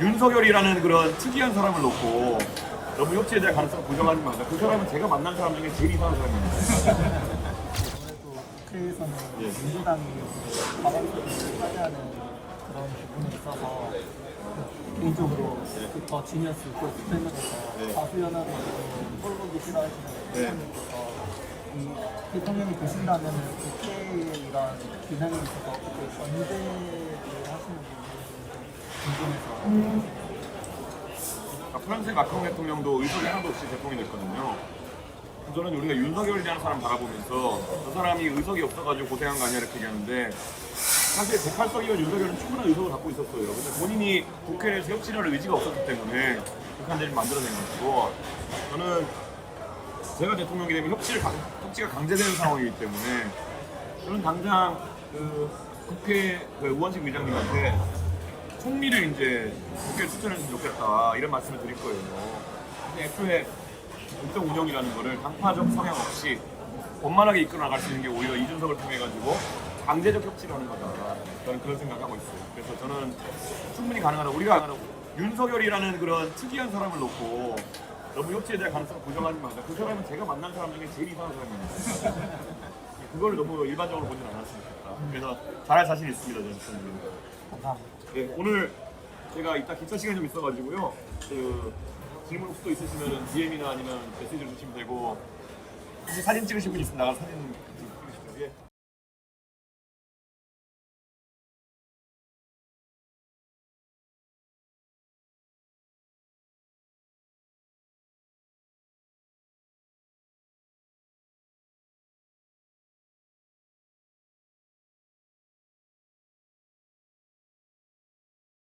윤석열이라는 그런 특이한 사람을 놓고 너무 협치에 대한 가능성을 부정하지 마자. 그 사람은 제가 만난 사람 중에 제일 이상한 사람입니다. 아무래도 국회에서는 예. 민주당이 과반수를 차지하는 그런 부분에 있어서 개인적으로 더 지니어스 그 스탠드에서 예. 다수연합을 꼴보기 싫어하시는 예. 이 대통령이 되신다면 국회의 이런 기능에 있어서 견제를 하시는지 궁금해서 그러니까 프랑스 마크롱 대통령도 의석이 하나도 없이 대통령이 됐거든요. 저는 우리가 윤석열이라는 사람 바라보면서 저 사람이 의석이 없어가지고 고생한 거 아니야 이렇게 얘기하는데 사실 108석이면 윤석열은 충분한 의석을 갖고 있었어요. 근데 본인이 국회에서 협치를 의지가 없었기 때문에 극한제를 만들어낸 것이고 저는 제가 대통령이 되면 협치를 강, 협치가 강제되는 상황이기 때문에 저는 당장 그 국회 그 우원식 의장님한테 총리를 이제 국회에 추천했으면 좋겠다 이런 말씀을 드릴 거예요. 근데 애초에 공정 운영이라는 거를 당파적 성향 없이 원만하게 이끌어 나갈 수 있는 게 오히려 이준석을 통해 가지고 강제적 협치를 하는 거다. 저는 그런 생각하고 있어요. 그래서 저는 충분히 가능하다. 우리가 윤석열이라는 그런 특이한 사람을 놓고 너무 협치에 대한 가능성을 부정하지 마자. 그 사람은 제가 만난 사람 중에 제일 이상한 사람입니다. 그걸 너무 일반적으로 보진 않았으면 좋겠다. 그래서 잘할 자신 있습니다, 저는. 감사합니다. 네, 오늘 제가 이따 기차 시간이 좀 있어가지고요. 그 질문 혹시 또 있으시면 DM이나 아니면 메시지를 주시면 되고 혹시 사진 찍으신 분 있으면 나가서 사진